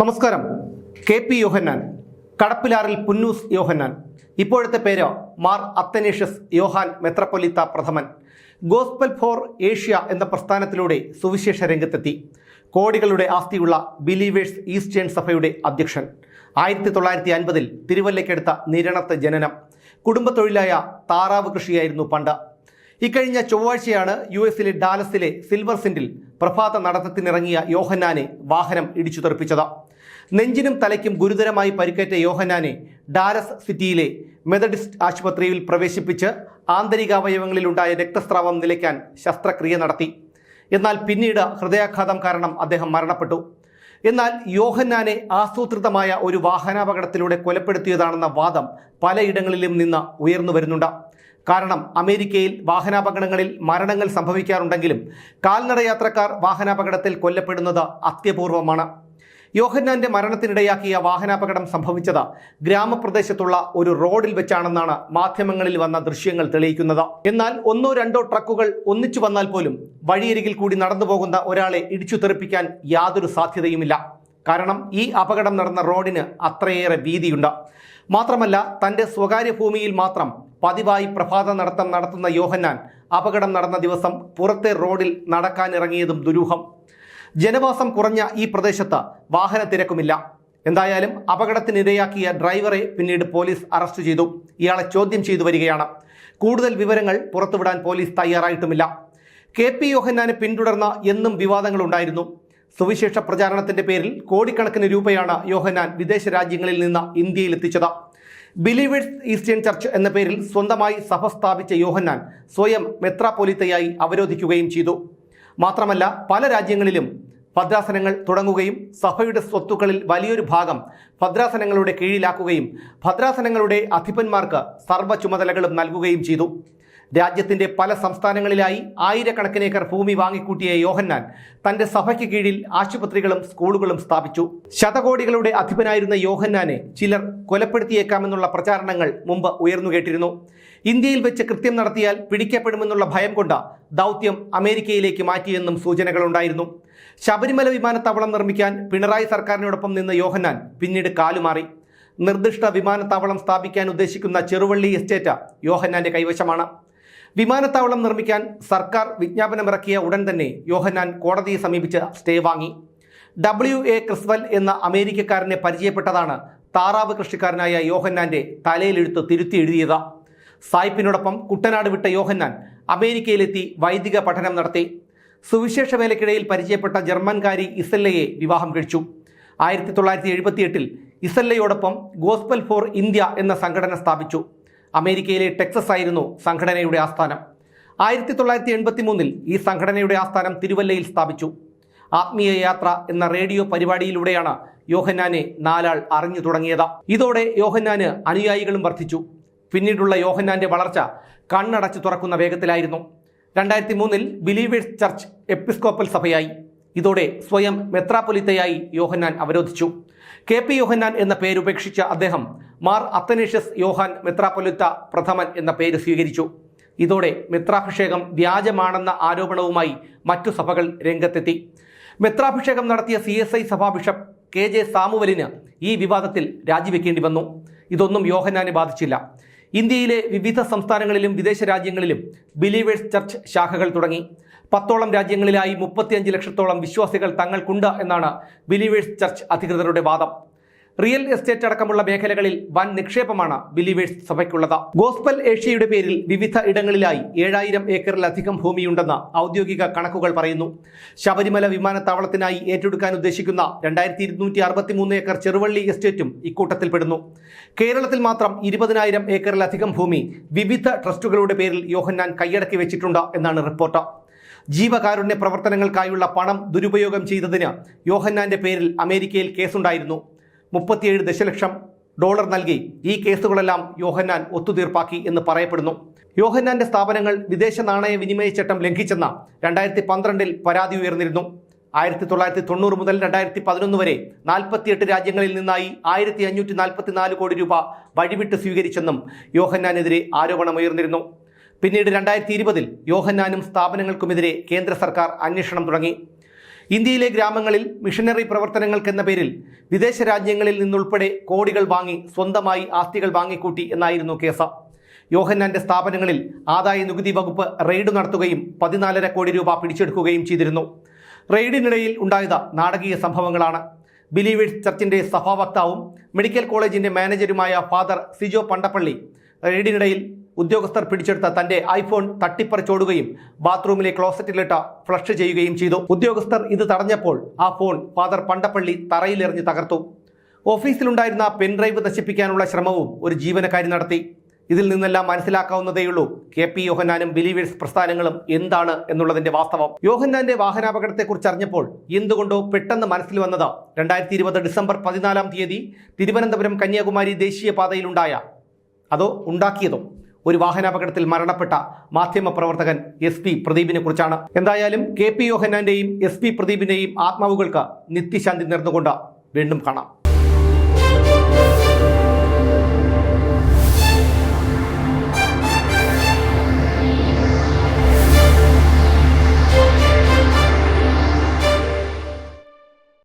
നമസ്കാരം. K P Yohannan Kadappilaril Punnoose Yohannan. ഇപ്പോഴത്തെ പേര് മാർ അത്തനേഷ്യസ് യോഹാൻ മെത്രപ്പൊലിത്ത പ്രഥമൻ. ഗോസ്പൽ ഫോർ ഏഷ്യ എന്ന പ്രസ്ഥാനത്തിലൂടെ സുവിശേഷ രംഗത്തെത്തി. കോടികളുടെ ആസ്തിയുള്ള ബിലീവേഴ്സ് ഈസ്റ്റേൺ സഭയുടെ അധ്യക്ഷൻ. ആയിരത്തി തൊള്ളായിരത്തി അൻപതിൽ തിരുവല്ലയ്ക്കടുത്ത നിരണത്ത് ജനനം. കുടുംബത്തൊഴിലായ താറാവ് കൃഷിയായിരുന്നു പണ്ട്. ഇക്കഴിഞ്ഞ ചൊവ്വാഴ്ചയാണ് യു എസിലെ ഡാലസിലെ സിൽവർ സിൻഡിൽ പ്രഭാത നടത്തത്തിനിറങ്ങിയ യോഹന്നാനെ വാഹനം ഇടിച്ചു തെറിപ്പിച്ചത്. നെഞ്ചിനും തലയ്ക്കും ഗുരുതരമായി പരിക്കേറ്റ യോഹന്നാനെ ഡാരസ് സിറ്റിയിലെ മെതഡിസ്റ്റ് ആശുപത്രിയിൽ പ്രവേശിപ്പിച്ച് ആന്തരികാവയവങ്ങളിലുണ്ടായ രക്തസ്രാവം നിലയ്ക്കാൻ ശസ്ത്രക്രിയ നടത്തി. എന്നാൽ പിന്നീട് ഹൃദയാഘാതം കാരണം അദ്ദേഹം മരണപ്പെട്ടു. എന്നാൽ യോഹന്നാനെ ആസൂത്രിതമായ ഒരു വാഹനാപകടത്തിലൂടെ കൊലപ്പെടുത്തിയതാണെന്ന വാദം പലയിടങ്ങളിലും നിന്ന് ഉയർന്നു വരുന്നുണ്ട്. കാരണം അമേരിക്കയിൽ വാഹനാപകടങ്ങളിൽ മരണങ്ങൾ സംഭവിക്കാറുണ്ടെങ്കിലും കാൽനട യാത്രക്കാർ വാഹനാപകടത്തിൽ കൊല്ലപ്പെടുന്നത് അത്യപൂർവമാണ്. യോഹന്നാന്റെ മരണത്തിനിടയാക്കിയ വാഹനാപകടം സംഭവിച്ചത് ഗ്രാമപ്രദേശത്തുള്ള ഒരു റോഡിൽ വെച്ചാണെന്നാണ് മാധ്യമങ്ങളിൽ വന്ന ദൃശ്യങ്ങൾ തെളിയിക്കുന്നത്. എന്നാൽ ഒന്നോ രണ്ടോ ട്രക്കുകൾ ഒന്നിച്ചു വന്നാൽ പോലും വഴിയരികിൽ കൂടി നടന്നു പോകുന്ന ഒരാളെ ഇടിച്ചു തെറിപ്പിക്കാൻ യാതൊരു സാധ്യതയുമില്ല. കാരണം ഈ അപകടം നടന്ന റോഡിന് അത്രയേറെ വീതിയുണ്ട്. മാത്രമല്ല തന്റെ സ്വകാര്യ ഭൂമിയിൽ മാത്രം പതിവായി പ്രഭാത നടത്തം നടത്തുന്ന യോഹന്നാൻ അപകടം നടന്ന ദിവസം പുറത്തെ റോഡിൽ നടക്കാനിറങ്ങിയതും ദുരൂഹം. ജനവാസം കുറഞ്ഞ ഈ പ്രദേശത്ത് വാഹന തിരക്കുമില്ല. എന്തായാലും അപകടത്തിനിരയാക്കിയ ഡ്രൈവറെ പിന്നീട് പോലീസ് അറസ്റ്റ് ചെയ്തു. ഇയാളെ ചോദ്യം ചെയ്തു വരികയാണ്. കൂടുതൽ വിവരങ്ങൾ പുറത്തുവിടാൻ പോലീസ് തയ്യാറായിട്ടുമില്ല. കെ പി യോഹന്നാനെ പിന്തുടർന്ന എന്നും വിവാദങ്ങൾ ഉണ്ടായിരുന്നു സുവിശേഷ പ്രചാരണത്തിന്റെ പേരിൽ കോടിക്കണക്കിന് രൂപയാണ് യോഹന്നാൻ വിദേശ രാജ്യങ്ങളിൽ നിന്ന് ഇന്ത്യയിൽ എത്തിച്ചത് ബിലീവേഴ്സ് ഈസ്റ്റേൺ ചർച്ച് എന്ന പേരിൽ സ്വന്തമായി സഭ സ്ഥാപിച്ച യോഹന്നാൻ സ്വയം മെത്രാപ്പൊലിത്തയായി അവരോധിക്കുകയും ചെയ്തു. മാത്രമല്ല പല രാജ്യങ്ങളിലും ഭദ്രാസനങ്ങൾ തുടങ്ങുകയും സഭയുടെ സ്വത്തുക്കളിൽ വലിയൊരു ഭാഗം ഭദ്രാസനങ്ങളുടെ കീഴിലാക്കുകയും ഭദ്രാസനങ്ങളുടെ അധിപന്മാർക്ക് സർവ ചുമതലകളും നൽകുകയും ചെയ്തു. രാജ്യത്തിന്റെ പല സംസ്ഥാനങ്ങളിലായി ആയിരക്കണക്കിന് ഏക്കർ ഭൂമി വാങ്ങിക്കൂട്ടിയ യോഹന്നാൻ തന്റെ സഭയ്ക്ക് കീഴിൽ ആശുപത്രികളും സ്കൂളുകളും സ്ഥാപിച്ചു. ശതകോടികളുടെ അധിപനായിരുന്ന യോഹന്നാനെ ചിലർ കൊലപ്പെടുത്തിയേക്കാമെന്നുള്ള പ്രചാരണങ്ങൾ മുമ്പ് ഉയർന്നു കേട്ടിരുന്നു. ഇന്ത്യയിൽ വെച്ച് കൃത്യം നടത്തിയാൽ പിടിക്കപ്പെടുമെന്നുള്ള ഭയം കൊണ്ട ദൗത്യം അമേരിക്കയിലേക്ക് മാറ്റിയെന്നും സൂചനകളുണ്ടായിരുന്നു. ശബരിമല വിമാനത്താവളം നിർമ്മിക്കാൻ പിണറായി സർക്കാരിനോടൊപ്പം നിന്ന യോഹന്നാൻ പിന്നീട് കാലുമാറി. നിർദ്ദിഷ്ട വിമാനത്താവളം സ്ഥാപിക്കാൻ ഉദ്ദേശിക്കുന്ന ചെറുവള്ളി എസ്റ്റേറ്റ് യോഹന്നാന്റെ കൈവശമാണ്. വിമാനത്താവളം നിർമ്മിക്കാൻ സർക്കാർ വിജ്ഞാപനമിറക്കിയ ഉടൻ തന്നെ യോഹന്നാൻ കോടതിയെ സമീപിച്ച് സ്റ്റേ വാങ്ങി. ഡബ്ല്യു എ ക്രിസ്വൽ എന്ന അമേരിക്കക്കാരനെ പരിചയപ്പെട്ടതാണ് താറാവ് കൃഷിക്കാരനായ യോഹന്നാന്റെ തലയിലെടുത്ത് തിരുത്തി എഴുതിയത്. സായിപ്പിനോടൊപ്പം കുട്ടനാട് വിട്ട യോഹന്നാൻ അമേരിക്കയിലെത്തി വൈദിക പഠനം നടത്തി. സുവിശേഷ വേലക്കിടയിൽ പരിചയപ്പെട്ട ജർമ്മൻകാരി ഇസല്ലയെ വിവാഹം കഴിച്ചു. ആയിരത്തി തൊള്ളായിരത്തി എഴുപത്തിയെട്ടിൽ ഇസല്ലയോടൊപ്പം ഗോസ്പൽ ഫോർ ഇന്ത്യ എന്ന സംഘടന സ്ഥാപിച്ചു. അമേരിക്കയിലെ ടെക്സസ് ആയിരുന്നു സംഘടനയുടെ ആസ്ഥാനം. ആയിരത്തി തൊള്ളായിരത്തി എൺപത്തി മൂന്നിൽ ഈ സംഘടനയുടെ ആസ്ഥാനം തിരുവല്ലയിൽ സ്ഥാപിച്ചു. ആത്മീയ യാത്ര എന്ന റേഡിയോ പരിപാടിയിലൂടെയാണ് യോഹന്നാനെ നാലാൾ അറിഞ്ഞു തുടങ്ങിയത്. ഇതോടെ യോഹന്നാന് അനുയായികളും വർദ്ധിച്ചു. പിന്നീടുള്ള യോഹന്നാന്റെ വളർച്ച കണ്ണടച്ചു തുറക്കുന്ന വേഗത്തിലായിരുന്നു. രണ്ടായിരത്തി മൂന്നിൽ ബിലീവേഴ്സ് ചർച്ച് എപ്പിസ്കോപ്പൽ സഭയായി. ഇതോടെ സ്വയം മെത്രാപൊലിത്തയായി യോഹന്നാൻ അവരോധിച്ചു. കെ പി യോഹന്നാൻ എന്ന പേരുപേക്ഷിച്ച അദ്ദേഹം മാർ അത്തനേഷ്യസ് യോഹാൻ മെത്രാപ്പൊലിത്ത പ്രഥമൻ എന്ന പേര് സ്വീകരിച്ചു. ഇതോടെ മിത്രാഭിഷേകം വ്യാജമാണെന്ന ആരോപണവുമായി മറ്റു സഭകൾ രംഗത്തെത്തി. മിത്രാഭിഷേകം നടത്തിയ സി എസ് ഐ സഭാ ബിഷപ്പ് കെ ജെ സാമുവലിന് ഈ വിവാദത്തിൽ രാജിവെക്കേണ്ടി വന്നു. ഇതൊന്നും യോഹനാനെ ബാധിച്ചില്ല. ഇന്ത്യയിലെ വിവിധ സംസ്ഥാനങ്ങളിലും വിദേശ രാജ്യങ്ങളിലും ബിലീവേഴ്സ് ചർച്ച് ശാഖകൾ തുടങ്ങി. പത്തോളം രാജ്യങ്ങളിലായി മുപ്പത്തിയഞ്ച് ലക്ഷത്തോളം വിശ്വാസികൾ തങ്ങൾക്കുണ്ട് എന്നാണ് ബിലീവേഴ്സ് ചർച്ച് അധികൃതരുടെ വാദം. റിയൽ എസ്റ്റേറ്റ് അടക്കമുള്ള മേഖലകളിൽ വൻ നിക്ഷേപമാണ് ബിലീവേഴ്സ് സഭയ്ക്കുള്ളത്. ഗോസ്പൽ ഏഷ്യയുടെ പേരിൽ വിവിധ ഇടങ്ങളിലായി ഏഴായിരം ഏക്കറിലധികം ഭൂമിയുണ്ടെന്ന് ഔദ്യോഗിക കണക്കുകൾ പറയുന്നു. ശബരിമല വിമാനത്താവളത്തിനായി ഏറ്റെടുക്കാൻ ഉദ്ദേശിക്കുന്ന രണ്ടായിരത്തി ഇരുന്നൂറ്റി അറുപത്തി മൂന്ന് ഏക്കർ ചെറുവള്ളി എസ്റ്റേറ്റും ഇക്കൂട്ടത്തിൽപ്പെടുന്നു. കേരളത്തിൽ മാത്രം ഇരുപതിനായിരം ഏക്കറിലധികം ഭൂമി വിവിധ ട്രസ്റ്റുകളുടെ പേരിൽ യോഹന്നാൻ കൈയടക്കി വെച്ചിട്ടുണ്ട് എന്നാണ് റിപ്പോർട്ട്. ജീവകാരുണ്യ പ്രവർത്തനങ്ങൾക്കായുള്ള പണം ദുരുപയോഗം ചെയ്തതിന് യോഹന്നാന്റെ പേരിൽ അമേരിക്കയിൽ കേസുണ്ടായിരുന്നു. മുപ്പത്തിയേഴ് ദശലക്ഷം ഡോളർ നൽകി ഈ കേസുകളെല്ലാം യോഹന്നാൻ ഒത്തുതീർപ്പാക്കി എന്ന് പറയപ്പെടുന്നു. യോഹന്നാന്റെ സ്ഥാപനങ്ങൾ വിദേശ നാണയ വിനിമയ ചട്ടം ലംഘിച്ചെന്ന രണ്ടായിരത്തി പന്ത്രണ്ടിൽ പരാതി ഉയർന്നിരുന്നു. ആയിരത്തി തൊള്ളായിരത്തി തൊണ്ണൂറ് മുതൽ രണ്ടായിരത്തി പതിനൊന്ന് വരെ നാൽപ്പത്തിയെട്ട് രാജ്യങ്ങളിൽ നിന്നായി ആയിരത്തി അഞ്ഞൂറ്റി നാൽപ്പത്തിനാല് കോടി രൂപ വഴിവിട്ട് സ്വീകരിച്ചെന്നും യോഹന്നാനെതിരെ ആരോപണമുയർന്നിരുന്നു പിന്നീട് രണ്ടായിരത്തി ഇരുപതിൽ യോഹന്നാനും സ്ഥാപനങ്ങൾക്കുമെതിരെ കേന്ദ്ര സർക്കാർ അന്വേഷണം തുടങ്ങി. ഇന്ത്യയിലെ ഗ്രാമങ്ങളിൽ മിഷനറി പ്രവർത്തനങ്ങൾക്കെന്ന പേരിൽ വിദേശ രാജ്യങ്ങളിൽ നിന്നുൾപ്പെടെ കോടികൾ വാങ്ങി സ്വന്തമായി ആസ്തികൾ വാങ്ങിക്കൂട്ടി എന്നായിരുന്നു കേസ. യോഹന്നാന്റെ സ്ഥാപനങ്ങളിൽ ആദായ നികുതി വകുപ്പ് റെയ്ഡ് നടത്തുകയും പതിനാലര കോടി രൂപ പിടിച്ചെടുക്കുകയും ചെയ്തിരുന്നു. റെയ്ഡിനിടയിൽ ഉണ്ടായത് നാടകീയ സംഭവങ്ങളാണ്. ബിലീവേഴ്സ് ചർച്ചിന്റെ സഭാവക്താവും മെഡിക്കൽ കോളേജിന്റെ മാനേജരുമായ ഫാദർ സിജോ പണ്ടപ്പള്ളി റെയ്ഡിനിടയിൽ ഉദ്യോഗസ്ഥർ പിടിച്ചെടുത്ത തന്റെ ഐഫോൺ തട്ടിപ്പറിച്ചോടുകയും ബാത്റൂമിലെ ക്ലോസറ്റിലിട്ട് ഫ്ലഷ് ചെയ്യുകയും ചെയ്തു. ഉദ്യോഗസ്ഥർ ഇത് തടഞ്ഞപ്പോൾ ആ ഫോൺ ഫാദർ പണ്ടപ്പള്ളി തറയിലെറിഞ്ഞ് തകർത്തു. ഓഫീസിലുണ്ടായിരുന്ന പെൻഡ്രൈവ് നശിപ്പിക്കാനുള്ള ശ്രമവും ഒരു ജീവനക്കാരി നടത്തി. ഇതിൽ നിന്നെല്ലാം മനസ്സിലാക്കാവുന്നതേയുള്ളൂ കെ പി യോഹന്നാനും ബിലീവേഴ്സ് പ്രസ്ഥാനങ്ങളും എന്താണ് എന്നുള്ളതിന്റെ വാസ്തവം. യോഹന്നാന്റെ വാഹനാപകടത്തെക്കുറിച്ച് അറിഞ്ഞപ്പോൾ എന്തുകൊണ്ടോ പെട്ടെന്ന് മനസ്സിൽ വന്നത് രണ്ടായിരത്തി ഇരുപത് ഡിസംബർ പതിനാലാം തീയതി തിരുവനന്തപുരം കന്യാകുമാരി ദേശീയപാതയിലുണ്ടായ അതോ ഉണ്ടാക്കിയതോ? ഒരു വാഹനാപകടത്തിൽ മരണപ്പെട്ട മാധ്യമപ്രവർത്തകൻ എസ് പി പ്രദീപിനെ കുറിച്ചാണ്. എന്തായാലും കെ പി യോഹന്നാന്റെയും എസ് പി പ്രദീപിന്റെയും ആത്മാവുകൾക്ക് നിത്യശാന്തി നേർന്നുകൊണ്ട് വീണ്ടും കാണാം.